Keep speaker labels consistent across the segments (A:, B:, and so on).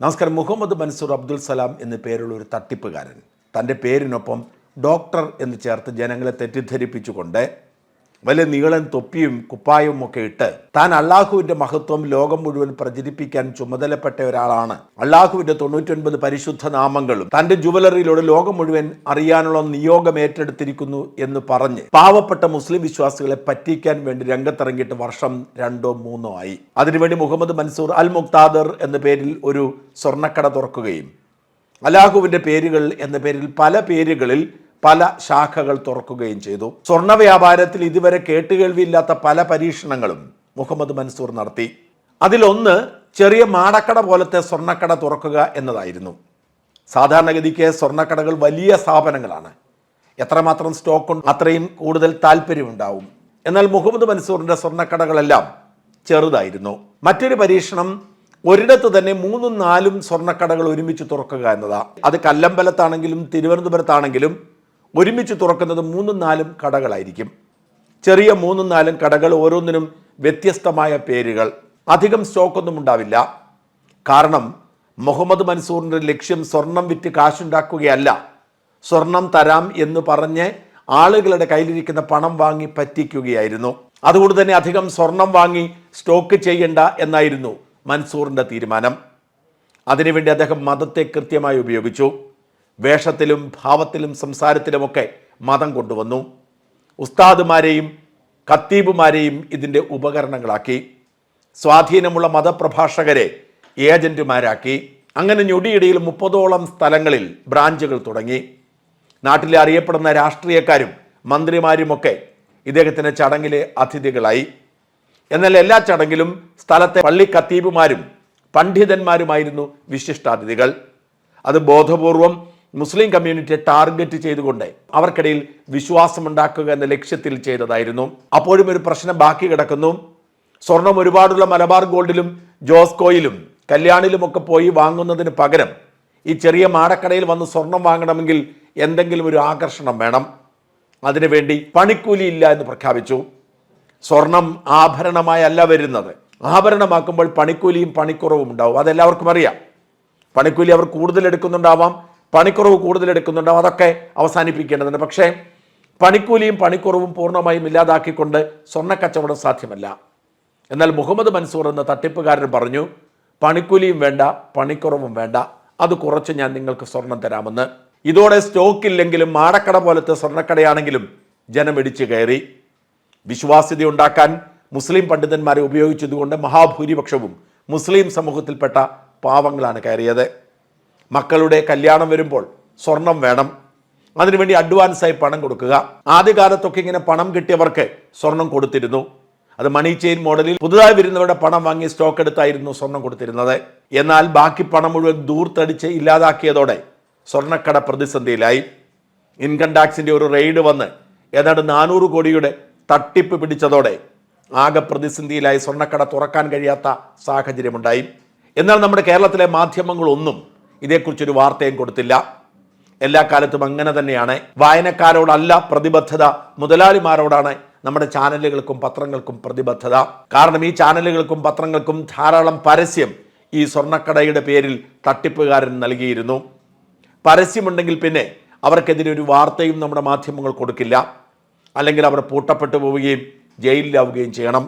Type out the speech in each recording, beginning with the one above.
A: നമസ്കാരം. മുഹമ്മദ് മൻസൂർ അബ്ദുൽ സലാം എന്ന പേരുള്ള ഒരു തട്ടിപ്പുകാരൻ. തന്റെ പേരിനൊപ്പം ഡോക്ടർ എന്ന് ചേർത്ത് ജനങ്ങളെ തെറ്റിദ്ധരിപ്പിച്ചുകൊണ്ട് വലിയ നീളൻ തൊപ്പിയും കുപ്പായവും ഒക്കെ ഇട്ട് താൻ അള്ളാഹുവിന്റെ മഹത്വം ലോകം മുഴുവൻ പ്രചരിപ്പിക്കാൻ ചുമതലപ്പെട്ട ഒരാളാണ്. അള്ളാഹുവിന്റെ തൊണ്ണൂറ്റൊൻപത് പരിശുദ്ധ നാമങ്ങളും തന്റെ ജുവലറിയിലൂടെ ലോകം മുഴുവൻ അറിയാനുള്ള നിയോഗം ഏറ്റെടുത്തിരിക്കുന്നു എന്ന് പറഞ്ഞ് പാവപ്പെട്ട മുസ്ലിം വിശ്വാസികളെ പറ്റിക്കാൻ വേണ്ടി രംഗത്തിറങ്ങിയിട്ട് വർഷം രണ്ടോ മൂന്നോ ആയി. അതിനുവേണ്ടി മുഹമ്മദ് മൻസൂർ അൽ മുക്താദർ എന്ന പേരിൽ ഒരു സ്വർണക്കട തുറക്കുകയും അലാഹുവിന്റെ പേരുകൾ എന്ന പേരിൽ പല പേരുകളിൽ പല ശാഖകൾ തുറക്കുകയും ചെയ്തു. സ്വർണ വ്യാപാരത്തിൽ ഇതുവരെ കേട്ടുകേൾവിയില്ലാത്ത പല പരീക്ഷണങ്ങളും മുഹമ്മദ് മൻസൂർ നടത്തി. അതിലൊന്ന് ചെറിയ മാടക്കട പോലത്തെ സ്വർണക്കട തുറക്കുക എന്നതായിരുന്നു. സാധാരണഗതിക്ക് സ്വർണക്കടകൾ വലിയ സ്ഥാപനങ്ങളാണ്. എത്രമാത്രം സ്റ്റോക്ക് അത്രയും കൂടുതൽ താല്പര്യമുണ്ടാവും. എന്നാൽ മുഹമ്മദ് മൻസൂറിന്റെ സ്വർണക്കടകളെല്ലാം ചെറുതായിരുന്നു. മറ്റൊരു പരീക്ഷണം ഒരിടത്ത് തന്നെ മൂന്നും നാലും സ്വർണക്കടകൾ ഒരുമിച്ച് തുറക്കുക എന്നതാണ് അത് കല്ലമ്പലത്താണെങ്കിലും തിരുവനന്തപുരത്താണെങ്കിലും ഒരുമിച്ച് തുറക്കുന്നത് മൂന്നും നാലും കടകളായിരിക്കും. ചെറിയ മൂന്നും നാലും കടകൾ ഓരോന്നിനും വ്യത്യസ്തമായ പേരുകൾ. അധികം സ്റ്റോക്കൊന്നും ഉണ്ടാവില്ല. കാരണം മുഹമ്മദ് മൻസൂറിന്റെ ലക്ഷ്യം സ്വർണം വിറ്റ് കാശുണ്ടാക്കുകയല്ല. സ്വർണം തരാം എന്ന് പറഞ്ഞ് ആളുകളുടെ കയ്യിലിരിക്കുന്ന പണം വാങ്ങി പറ്റിക്കുകയായിരുന്നു. അതുകൊണ്ട് തന്നെ അധികം സ്വർണം വാങ്ങി സ്റ്റോക്ക് ചെയ്യണ്ട എന്നായിരുന്നു മൻസൂറിന്റെ തീരുമാനം. അതിനുവേണ്ടി അദ്ദേഹം മതത്തെ കൃത്യമായി ഉപയോഗിച്ചു. വേഷത്തിലും ഭാവത്തിലും സംസാരത്തിലുമൊക്കെ മതം കൊണ്ടുവന്നു. ഉസ്താദുമാരെയും ഖത്തീബുമാരെയും ഇതിന്റെ ഉപകരണങ്ങളാക്കി. സ്വാധീനമുള്ള മതപ്രഭാഷകരെ ഏജന്റുമാരാക്കി. അങ്ങനെ ഞൊടിയിടയിൽ മുപ്പതോളം സ്ഥലങ്ങളിൽ ബ്രാഞ്ചുകൾ തുടങ്ങി. നാട്ടിലെ അറിയപ്പെടുന്ന രാഷ്ട്രീയക്കാരും മന്ത്രിമാരുമൊക്കെ ഇദ്ദേഹത്തിന്റെ ചടങ്ങിലെ അതിഥികളായി. എന്നാൽ എല്ലാ ചടങ്ങിലും സ്ഥലത്തെ പള്ളി കത്തീബുമാരും പണ്ഡിതന്മാരുമായിരുന്നു വിശിഷ്ടാതിഥികൾ. അത് ബോധപൂർവം മുസ്ലിം കമ്മ്യൂണിറ്റിയെ ടാർഗറ്റ് ചെയ്തുകൊണ്ട് അവർക്കിടയിൽ വിശ്വാസം ഉണ്ടാക്കുക എന്ന ലക്ഷ്യത്തിൽ ചെയ്തതായിരുന്നു. അപ്പോഴും ഒരു പ്രശ്നം ബാക്കി കിടക്കുന്നു. സ്വർണം ഒരുപാടുള്ള മലബാർ ഗോൾഡിലും ജോസ്കോയിലും കല്യാണിലുമൊക്കെ പോയി വാങ്ങുന്നതിന് പകരം ഈ ചെറിയ മാടക്കടയിൽ വന്ന് സ്വർണം വാങ്ങണമെങ്കിൽ എന്തെങ്കിലും ഒരു ആകർഷണം വേണം. അതിനുവേണ്ടി പണിക്കൂലി ഇല്ല എന്ന് പ്രഖ്യാപിച്ചു. സ്വർണം ആഭരണമായല്ല വരുന്നത്. ആഭരണമാക്കുമ്പോൾ പണിക്കൂലിയും പണിക്കുറവും ഉണ്ടാവും. അതെല്ലാവർക്കും അറിയാം. പണിക്കൂലി അവർ കൂടുതൽ എടുക്കുന്നുണ്ടാവാം. പണിക്കുറവ് കൂടുതലെടുക്കുന്നുണ്ടോ അതൊക്കെ അവസാനിപ്പിക്കേണ്ടതുണ്ട്. പക്ഷേ പണിക്കൂലിയും പണിക്കുറവും പൂർണമായും ഇല്ലാതാക്കിക്കൊണ്ട് സ്വർണക്കച്ചവടം സാധ്യമല്ല. എന്നാൽ മുഹമ്മദ് മൻസൂർ എന്ന തട്ടിപ്പുകാരൻ പറഞ്ഞു പണിക്കൂലിയും വേണ്ട പണിക്കുറവും വേണ്ട. അത് കുറച്ച് ഞാൻ നിങ്ങൾക്ക് സ്വർണം തരാമെന്ന്. ഇതോടെ സ്റ്റോക്ക് ഇല്ലെങ്കിലും മാടക്കട പോലത്തെ സ്വർണക്കടയാണെങ്കിലും ജനം ഇടിച്ചു കയറി. വിശ്വാസ്യത ഉണ്ടാക്കാൻ മുസ്ലിം പണ്ഡിതന്മാരെ ഉപയോഗിച്ചതുകൊണ്ട് മഹാഭൂരിപക്ഷവും മുസ്ലിം സമൂഹത്തിൽപ്പെട്ട പാവങ്ങളാണ് കയറിയത്. മക്കളുടെ കല്യാണം വരുമ്പോൾ സ്വർണം വേണം. അതിനുവേണ്ടി അഡ്വാൻസായി പണം കൊടുക്കുക. ആദ്യകാലത്തൊക്കെ ഇങ്ങനെ പണം കിട്ടിയവർക്ക് സ്വർണം കൊടുത്തിരുന്നു. അത് മണി ചെയിൻ മോഡലിൽ പുതുതായി വരുന്നവരുടെ പണം വാങ്ങി സ്റ്റോക്ക് എടുത്തായിരുന്നു സ്വർണം കൊടുത്തിരുന്നത്. എന്നാൽ ബാക്കി പണം മുഴുവൻ ദൂർത്തടിച്ച് ഇല്ലാതാക്കിയതോടെ സ്വർണക്കട പ്രതിസന്ധിയിലായി. ഇൻകം ടാക്സിന്റെ ഒരു റെയ്ഡ് വന്ന് ഏതാണ്ട് നാനൂറ് കോടിയുടെ തട്ടിപ്പ് പിടിച്ചതോടെ ആകെ പ്രതിസന്ധിയിലായി സ്വർണക്കട തുറക്കാൻ കഴിയാത്ത സാഹചര്യമുണ്ടായി. എന്നാൽ നമ്മുടെ കേരളത്തിലെ മാധ്യമങ്ങളൊന്നും ഇതേക്കുറിച്ചൊരു വാർത്തയും കൊടുത്തില്ല. എല്ലാ കാലത്തും അങ്ങനെ തന്നെയാണ്. വായനക്കാരോടല്ല പ്രതിബദ്ധത. മുതലാളിമാരോടാണ് നമ്മുടെ ചാനലുകൾക്കും പത്രങ്ങൾക്കും പ്രതിബദ്ധത. കാരണം ഈ ചാനലുകൾക്കും പത്രങ്ങൾക്കും ധാരാളം പരസ്യം ഈ സ്വർണക്കടയുടെ പേരിൽ തട്ടിപ്പുകാരൻ നൽകിയിരുന്നു. പരസ്യമുണ്ടെങ്കിൽ പിന്നെ അവർക്കെതിരെ ഒരു വാർത്തയും നമ്മുടെ മാധ്യമങ്ങൾ കൊടുക്കില്ല. അല്ലെങ്കിൽ അവർ പൂട്ടപ്പെട്ടു പോവുകയും ജയിലിലാവുകയും ചെയ്യണം.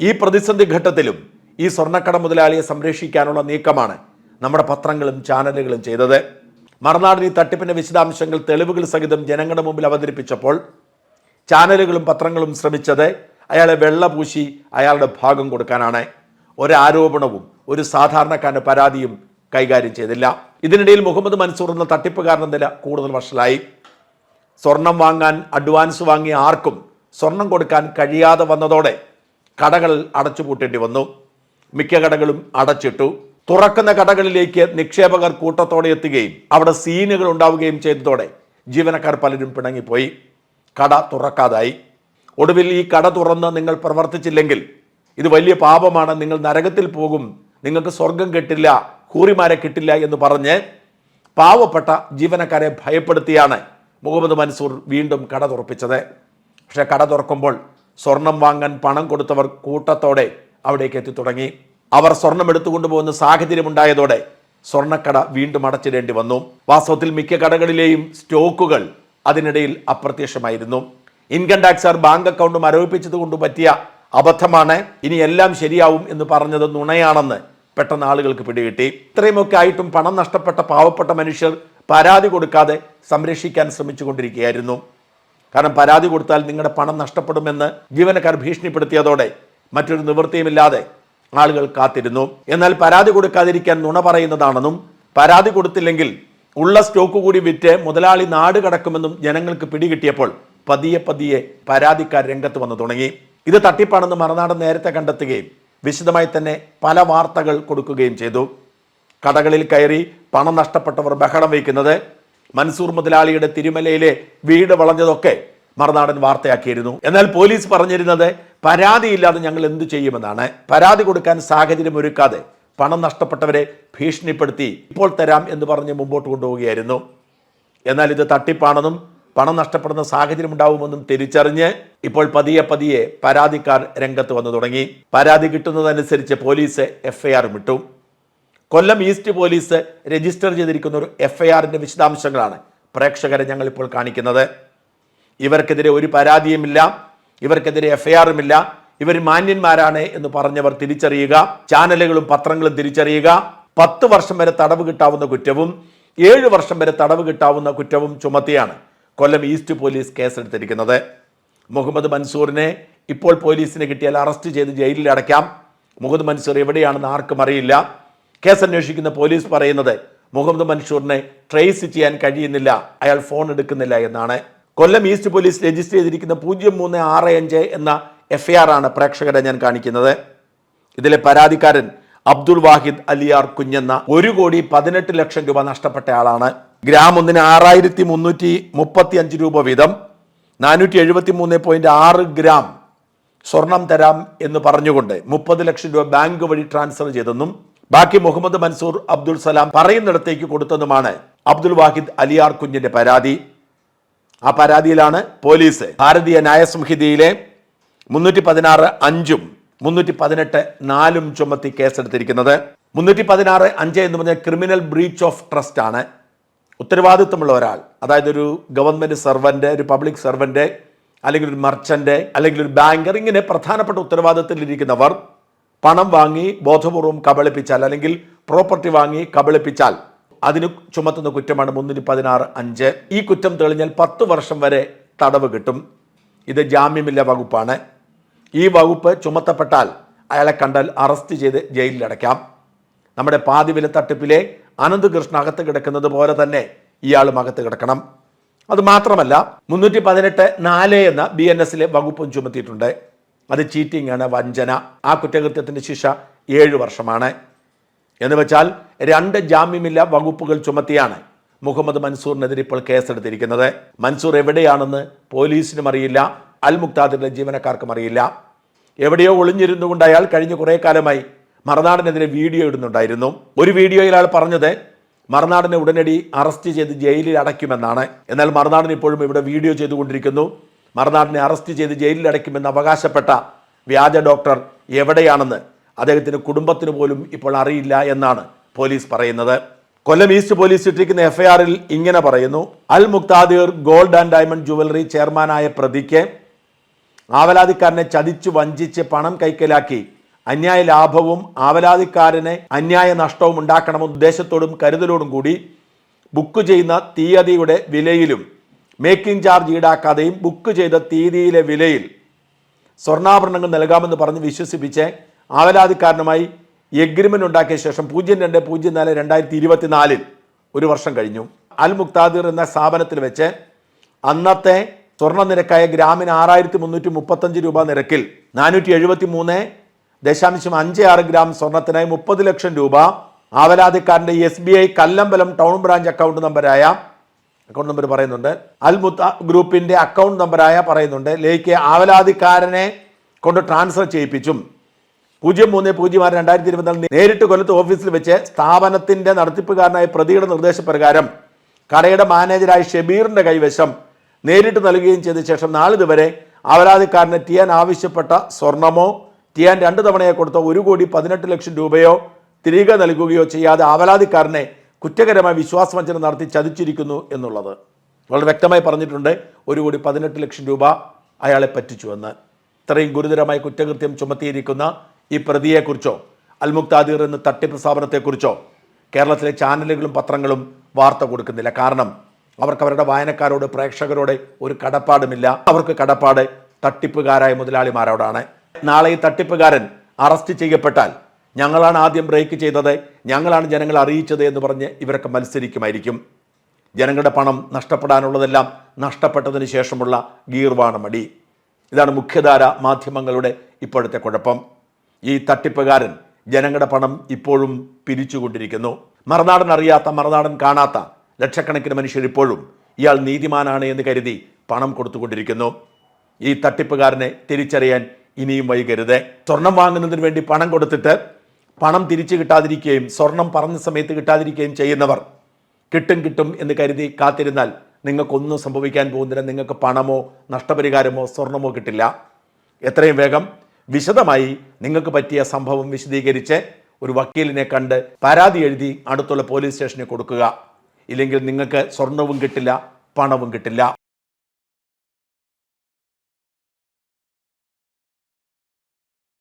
A: ഈ പ്രതിസന്ധി ഘട്ടത്തിലും ഈ സ്വർണക്കട മുതലാളിയെ സംരക്ഷിക്കാനുള്ള നീക്കമാണ് നമ്മുടെ പത്രങ്ങളും ചാനലുകളും ചെയ്തത്. മറുനാടൻ ഈ തട്ടിപ്പിന്റെ വിശദാംശങ്ങൾ തെളിവുകൾ സഹിതം ജനങ്ങളുടെ മുമ്പിൽ അവതരിപ്പിച്ചപ്പോൾ ചാനലുകളും പത്രങ്ങളും ശ്രമിച്ചത് അയാളെ വെള്ള പൂശി അയാളുടെ ഭാഗം കൊടുക്കാനാണ്. ഒരാരോപണവും ഒരു സാധാരണക്കാരന്റെ പരാതിയും കൈകാര്യം ചെയ്തില്ല. ഇതിനിടയിൽ മുഹമ്മദ് മൻസൂർ എന്ന തട്ടിപ്പുകാരന്റെ നില കൂടുതൽ വഷളായി. സ്വർണം വാങ്ങാൻ അഡ്വാൻസ് വാങ്ങിയ ആർക്കും സ്വർണം കൊടുക്കാൻ കഴിയാതെ വന്നതോടെ കടകൾ അടച്ചുപൂട്ടേണ്ടി വന്നു. മിക്ക കടകളും അടച്ചിട്ടു. തുറക്കുന്ന കടകളിലേക്ക് നിക്ഷേപകർ കൂട്ടത്തോടെ എത്തുകയും അവിടെ സീനുകൾ ഉണ്ടാവുകയും ചെയ്തതോടെ ജീവനക്കാർ പലരും പിണങ്ങിപ്പോയി. കട തുറക്കാതായി. ഒടുവിൽ ഈ കട തുറന്ന് നിങ്ങൾ പ്രവർത്തിച്ചില്ലെങ്കിൽ ഇത് വലിയ പാപമാണ്. നിങ്ങൾ നരകത്തിൽ പോകും. നിങ്ങൾക്ക് സ്വർഗം കിട്ടില്ല ഹൂറിമാരെ കിട്ടില്ല എന്ന് പറഞ്ഞ് പാവപ്പെട്ട ജീവനക്കാരെ ഭയപ്പെടുത്തിയാണ് മുഹമ്മദ് മൻസൂർ വീണ്ടും കട തുറപ്പിച്ചത്. പക്ഷേ കട തുറക്കുമ്പോൾ സ്വർണം വാങ്ങാൻ പണം കൊടുത്തവർ കൂട്ടത്തോടെ അവിടേക്ക് എത്തി തുടങ്ങി. അവർ സ്വർണം എടുത്തുകൊണ്ടു പോകുന്ന സാഹചര്യമുണ്ടായതോടെ സ്വർണക്കട വീണ്ടും അടച്ചിടേണ്ടി വന്നു. വാസ്തവത്തിൽ മിക്ക കടകളിലെയും സ്റ്റോക്കുകൾ അതിനിടയിൽ അപ്രത്യക്ഷമായിരുന്നു. ഇൻകം ടാക്സർ ബാങ്ക് അക്കൗണ്ട് മരവിപ്പിച്ചത് കൊണ്ട് പറ്റിയ അബദ്ധമാണ്. ഇനി എല്ലാം ശരിയാവും എന്ന് പറഞ്ഞത് നുണയാണെന്ന് പെട്ടെന്ന് ആളുകൾക്ക് പിടികിട്ടി. ഇത്രയുമൊക്കെ ആയിട്ടും പണം നഷ്ടപ്പെട്ട പാവപ്പെട്ട മനുഷ്യർ പരാതി കൊടുക്കാതെ സംരക്ഷിക്കാൻ ശ്രമിച്ചുകൊണ്ടിരിക്കുകയായിരുന്നു. കാരണം പരാതി കൊടുത്താൽ നിങ്ങളുടെ പണം നഷ്ടപ്പെടുമെന്ന് ജീവനക്കാർ ഭീഷണിപ്പെടുത്തിയതോടെ മറ്റൊരു നിവൃത്തിയുമില്ലാതെ ആളുകൾ കാത്തിരുന്നു. എന്നാൽ പരാതി കൊടുക്കാതിരിക്കാൻ നുണ പറയുന്നതാണെന്നും പരാതി കൊടുത്തില്ലെങ്കിൽ ഉള്ള സ്റ്റോക്ക് കൂടി വിറ്റ് മുതലാളി നാട് കടക്കുമെന്നും ജനങ്ങൾക്ക് പിടികിട്ടിയപ്പോൾ പതിയെ പതിയെ പരാതിക്കാർ രംഗത്ത് വന്നു തുടങ്ങി. ഇത് തട്ടിപ്പാണെന്ന് മറുനാടൻ നേരത്തെ കണ്ടെത്തുകയും വിശദമായി തന്നെ പല വാർത്തകൾ കൊടുക്കുകയും ചെയ്തു. കടകളിൽ കയറി പണം നഷ്ടപ്പെട്ടവർ ബഹളം വയ്ക്കുന്നത് മൻസൂർ മുതലാളിയുടെ തിരുമലയിലെ വീട് വളഞ്ഞതൊക്കെ മറുനാടൻ വാർത്തയാക്കിയിരുന്നു. എന്നാൽ പോലീസ് പറഞ്ഞിരുന്നത് പരാതിയില്ലാതെ ഞങ്ങൾ എന്തു ചെയ്യുമെന്നാണ്. പരാതി കൊടുക്കാൻ സാഹചര്യം ഒരുക്കാതെ പണം നഷ്ടപ്പെട്ടവരെ ഭീഷണിപ്പെടുത്തി ഇപ്പോൾ തരാം എന്ന് പറഞ്ഞ് മുമ്പോട്ട് കൊണ്ടുപോവുകയായിരുന്നു. എന്നാൽ ഇത് തട്ടിപ്പാണെന്നും പണം നഷ്ടപ്പെടുന്ന സാഹചര്യം ഉണ്ടാവുമെന്നും തിരിച്ചറിഞ്ഞ് ഇപ്പോൾ പതിയെ പതിയെ പരാതിക്കാർ രംഗത്ത് വന്നു തുടങ്ങി. പരാതി കിട്ടുന്നതനുസരിച്ച് പോലീസ് എഫ്ഐആറും ഇട്ടു. കൊല്ലം ഈസ്റ്റ് പോലീസ് രജിസ്റ്റർ ചെയ്തിരിക്കുന്ന ഒരു എഫ്ഐആറിന്റെ വിശദാംശങ്ങളാണ് പ്രേക്ഷകരെ ഞങ്ങളിപ്പോൾ കാണിക്കുന്നത്. ഇവർക്കെതിരെ ഒരു പരാതിയുമില്ല ഇവർക്കെതിരെ എഫ്ഐആറുമില്ല. ഇവർ മാന്യന്മാരാണ് എന്ന് പറഞ്ഞവർ തിരിച്ചറിയുക ചാനലുകളും പത്രങ്ങളും തിരിച്ചറിയുക. പത്ത് വർഷം വരെ തടവ് കിട്ടാവുന്ന കുറ്റവും ഏഴ് വർഷം വരെ തടവ് കിട്ടാവുന്ന കുറ്റവും ചുമത്തിയാണ് കൊല്ലം ഈസ്റ്റ് പോലീസ് കേസെടുത്തിരിക്കുന്നത്. മുഹമ്മദ് മൻസൂറിനെ ഇപ്പോൾ പോലീസിന് കിട്ടിയാൽ അറസ്റ്റ് ചെയ്ത് ജയിലിൽ അടയ്ക്കാം. മുഹമ്മദ് മൻസൂർ എവിടെയാണെന്ന് ആർക്കും അറിയില്ല. കേസ് അന്വേഷിക്കുന്ന പോലീസ് പറയുന്നത് മുഹമ്മദ് മൻസൂറിനെ ട്രേസ് ചെയ്യാൻ കഴിയുന്നില്ല അയാൾ ഫോൺ എടുക്കുന്നില്ല എന്നാണ്. കൊല്ലം ഈസ്റ്റ് പോലീസ് രജിസ്റ്റർ ചെയ്തിരിക്കുന്ന പൂജ്യം മൂന്ന് ആറ് അഞ്ച് എന്ന എഫ് ആണ് പ്രേക്ഷകരെ ഞാൻ കാണിക്കുന്നത്. ഇതിലെ പരാതിക്കാരൻ അബ്ദുൾ വാഹിദ് അലിയാർ കുഞ്ഞെന്ന ഒരു കോടി പതിനെട്ട് ലക്ഷം രൂപ നഷ്ടപ്പെട്ട ആളാണ്. ഗ്രാം ഒന്നിന് ആറായിരത്തി മുന്നൂറ്റി മുപ്പത്തി അഞ്ച് രൂപ വീതം. നാനൂറ്റി എഴുപത്തി മൂന്ന് പോയിന്റ് ആറ് ഗ്രാം സ്വർണം തരാം എന്ന് പറഞ്ഞുകൊണ്ട് മുപ്പത് ലക്ഷം രൂപ ബാങ്ക് വഴി ട്രാൻസ്ഫർ ചെയ്തെന്നും ബാക്കി മുഹമ്മദ് മൻസൂർ അബ്ദുൾ സലാം പറയുന്നിടത്തേക്ക് കൊടുത്തതുമാണ് അബ്ദുൾ വാഹിദ് അലിയാർ കുഞ്ഞിന്റെ പരാതി. ആ പരാതിയിലാണ് പോലീസ് ഭാരതീയ ന്യായ സംഹിതയിലെ മുന്നൂറ്റി പതിനാറ് അഞ്ചും മുന്നൂറ്റി പതിനെട്ട് നാലും ചുമത്തി കേസെടുത്തിരിക്കുന്നത്. മുന്നൂറ്റി പതിനാറ് അഞ്ച് എന്ന് പറഞ്ഞ ക്രിമിനൽ ബ്രീച്ച് ഓഫ് ട്രസ്റ്റ് ആണ്. ഉത്തരവാദിത്വമുള്ള ഒരാൾ അതായത് ഒരു ഗവൺമെന്റ് സെർവന്റ് ഒരു പബ്ലിക് സെർവന്റ് അല്ലെങ്കിൽ ഒരു മർച്ചന്റ് അല്ലെങ്കിൽ ഒരു ബാങ്കർ ഇങ്ങനെ പ്രധാനപ്പെട്ട ഉത്തരവാദിത്തത്തിലിരിക്കുന്നവർ പണം വാങ്ങി ബോധപൂർവം കബളിപ്പിച്ചാൽ അല്ലെങ്കിൽ പ്രോപ്പർട്ടി വാങ്ങി കബളിപ്പിച്ചാൽ അതിന് ചുമത്തുന്ന കുറ്റമാണ് മുന്നൂറ്റി പതിനാറ് അഞ്ച്. ഈ കുറ്റം തെളിഞ്ഞാൽ പത്ത് വർഷം വരെ തടവ് കിട്ടും. ഇത് ജാമ്യമില്ല വകുപ്പാണ്. ഈ വകുപ്പ് ചുമത്തപ്പെട്ടാൽ അയാളെ കണ്ടാൽ അറസ്റ്റ് ചെയ്ത് ജയിലിലടയ്ക്കാം നമ്മുടെ പാതിവില തട്ടിപ്പിലെ അനന്തകൃഷ്ണ അകത്ത് കിടക്കുന്നത് പോലെ തന്നെ ഇയാളും അകത്ത് കിടക്കണം. അത് മാത്രമല്ല മുന്നൂറ്റി പതിനെട്ട് നാല് എന്ന ബി എൻ എസിലെ വകുപ്പും ചുമത്തിയിട്ടുണ്ട്. അത് ചീറ്റിംഗ് ആണ് വഞ്ചന. ആ കുറ്റകൃത്യത്തിന്റെ ശിക്ഷ ഏഴ് വർഷമാണ്. എന്ന് വെച്ചാൽ രണ്ട് ജാമ്യമില്ല വകുപ്പുകൾ ചുമത്തിയാണ് മുഹമ്മദ് മൻസൂറിനെതിരെ ഇപ്പോൾ കേസെടുത്തിരിക്കുന്നത്. മൻസൂർ എവിടെയാണെന്ന് പോലീസിനും അറിയില്ല അൽ മുക്താദിന്റെ ജീവനക്കാർക്കും അറിയില്ല. എവിടെയോ ഒളിഞ്ഞിരുന്നുകൊണ്ട് അയാൾ കഴിഞ്ഞ കുറേ കാലമായി മറുനാടിനെതിരെ വീഡിയോ ഇടുന്നുണ്ടായിരുന്നു. ഒരു വീഡിയോയിൽ അയാൾ പറഞ്ഞത് മറുനാടിനെ ഉടനടി അറസ്റ്റ് ചെയ്ത് ജയിലിൽ അടയ്ക്കുമെന്നാണ്. എന്നാൽ മറുനാടൻ ഇപ്പോഴും ഇവിടെ വീഡിയോ ചെയ്തുകൊണ്ടിരിക്കുന്നു. മറുനാടിനെ അറസ്റ്റ് ചെയ്ത് ജയിലിൽ അടയ്ക്കുമെന്ന് അവകാശപ്പെട്ട വ്യാജ ഡോക്ടർ എവിടെയാണെന്ന് അദ്ദേഹത്തിന് കുടുംബത്തിന് പോലും ഇപ്പോൾ അറിയില്ല എന്നാണ് പോലീസ് പറയുന്നത്. കൊല്ലം ഈസ്റ്റ് പോലീസ് ഇട്ടിരിക്കുന്ന എഫ്ഐആറിൽ ഇങ്ങനെ പറയുന്നു. Al Muqtadir gold and diamond jewellery ചെയർമാനായ പ്രതിക്ക് ആവലാതിക്കാരനെ ചതിച്ചു വഞ്ചിച്ച് പണം കൈക്കലാക്കി. അന്യായ ലാഭവും ആവലാതിക്കാരനെ അന്യായ നഷ്ടവും ഉണ്ടാക്കണമെന്ന ഉദ്ദേശത്തോടും കരുതലോടും കൂടി ബുക്ക് ചെയ്യുന്ന തീയതിയുടെ വിലയിലും മേക്കിംഗ് ചാർജ് ഈടാക്കാതെയും ബുക്ക് ചെയ്ത തീയതിയിലെ വിലയിൽ സ്വർണാഭരണങ്ങൾ നൽകാമെന്ന് പറഞ്ഞ് വിശ്വസിപ്പിച്ച് ആവലാതിക്കാരനുമായി എഗ്രിമെന്റ് ഉണ്ടാക്കിയ ശേഷം പൂജ്യം രണ്ട് പൂജ്യം നാല് രണ്ടായിരത്തി ഇരുപത്തിനാലിൽ ഒരു വർഷം കഴിഞ്ഞു. അൽ മുക്താദിർ എന്ന സ്ഥാപനത്തിൽ വെച്ച് അന്നത്തെ സ്വർണ നിരക്കായ ഗ്രാമിന് ആറായിരത്തി മുന്നൂറ്റി മുപ്പത്തഞ്ച് രൂപ നിരക്കിൽ നാനൂറ്റി എഴുപത്തി മൂന്ന് ദശാംശം അഞ്ച് ആറ് ഗ്രാം സ്വർണത്തിനായി മുപ്പത് ലക്ഷം രൂപ ആവലാതിക്കാരന്റെ S B I Kallambalam town branch account നമ്പരായ account number പറയുന്നുണ്ട്. അൽ മുത്ത ഗ്രൂപ്പിന്റെ അക്കൗണ്ട് നമ്പരായ പറയുന്നുണ്ട്. ലേക്ക് ആവലാതിക്കാരനെ കൊണ്ട് ട്രാൻസ്ഫർ ചെയ്യിപ്പിച്ചും പൂജ്യം മൂന്ന് പൂജ്യം ആറ് രണ്ടായിരത്തി ഇരുപത്തിനാല് നേരിട്ട് കൊല്ലത്ത് ഓഫീസിൽ വെച്ച് സ്ഥാപനത്തിന്റെ നടത്തിപ്പുകാരനായ പ്രതിയുടെ നിർദ്ദേശപ്രകാരം കടയുടെ മാനേജരായ ഷബീറിന്റെ കൈവശം നേരിട്ട് നൽകുകയും ചെയ്ത ശേഷം നാളിതുവരെ അപരാധിക്കാരന് ടിയാൻ ആവശ്യപ്പെട്ട സ്വർണമോ ടിയാൻ രണ്ട് തവണയെ കൊടുത്ത ഒരു കോടി പതിനെട്ട് ലക്ഷം രൂപയോ തിരികെ നൽകുകയോ ചെയ്യാതെ അപരാധിക്കാരനെ കുറ്റകരമായ വിശ്വാസവഞ്ചന നടത്തി ചതിച്ചിരിക്കുന്നു എന്നുള്ളത്. വളരെ വ്യക്തമായി പറഞ്ഞിട്ടുണ്ട് ഒരു കോടി പതിനെട്ട് ലക്ഷം രൂപ അയാളെ പറ്റിച്ചുവെന്ന്. ഇത്രയും ഗുരുതരമായ കുറ്റകൃത്യം ചുമത്തിയിരിക്കുന്ന ഈ പ്രതിയെക്കുറിച്ചോ അൽമുക്താദിർ എന്ന തട്ടിപ്പ് സ്ഥാപനത്തെക്കുറിച്ചോ കേരളത്തിലെ ചാനലുകളും പത്രങ്ങളും വാർത്ത കൊടുക്കുന്നില്ല. കാരണം അവർക്ക് അവരുടെ വായനക്കാരോട് പ്രേക്ഷകരോട് ഒരു കടപ്പാടുമില്ല. അവർക്ക് കടപ്പാട് തട്ടിപ്പുകാരായ മുതലാളിമാരോടാണ്. നാളെ ഈ തട്ടിപ്പുകാരൻ അറസ്റ്റ് ചെയ്യപ്പെട്ടാൽ ഞങ്ങളാണ് ആദ്യം ബ്രേക്ക് ചെയ്തത് ഞങ്ങളാണ് ജനങ്ങളെ അറിയിച്ചത് എന്ന് പറഞ്ഞ് ഇവരൊക്കെ മത്സരിക്കുമായിരിക്കും. ജനങ്ങളുടെ പണം നഷ്ടപ്പെടാനുള്ളതെല്ലാം നഷ്ടപ്പെട്ടതിന് ശേഷമുള്ള ഗീർവാണ മടി ഇതാണ് മുഖ്യധാര മാധ്യമങ്ങളുടെ ഇപ്പോഴത്തെ കുഴപ്പം. ഈ തട്ടിപ്പുകാരൻ ജനങ്ങളുടെ പണം ഇപ്പോഴും പിരിച്ചുകൊണ്ടിരിക്കുന്നു. മറുനാടൻ അറിയാത്ത മറുനാടൻ കാണാത്ത ലക്ഷക്കണക്കിന് മനുഷ്യർ ഇപ്പോഴും ഇയാൾ നീതിമാനാണ് എന്ന് കരുതി പണം കൊടുത്തുകൊണ്ടിരിക്കുന്നു. ഈ തട്ടിപ്പുകാരനെ തിരിച്ചറിയാൻ ഇനിയും വൈകരുത്. സ്വർണം വാങ്ങുന്നതിന് വേണ്ടി പണം കൊടുത്തിട്ട് പണം തിരിച്ചു കിട്ടാതിരിക്കുകയും സ്വർണം പറഞ്ഞ സമയത്ത് കിട്ടാതിരിക്കുകയും ചെയ്യുന്നവർ കിട്ടും കിട്ടും എന്ന് കരുതി കാത്തിരുന്നാൽ നിങ്ങൾക്കൊന്നും സംഭവിക്കാൻ പോകുന്നില്ല. നിങ്ങൾക്ക് പണമോ നഷ്ടപരിഹാരമോ സ്വർണമോ കിട്ടില്ല. എത്രയും വേഗം വിശദമായി നിങ്ങൾക്ക് പറ്റിയ സംഭവം വിശദീകരിച്ച് ഒരു വക്കീലിനെ കണ്ട് പരാതി എഴുതി അടുത്തുള്ള പോലീസ് സ്റ്റേഷനിൽ കൊടുക്കുക. ഇല്ലെങ്കിൽ നിങ്ങൾക്ക് സ്വർണവും കിട്ടില്ല പണവും കിട്ടില്ല.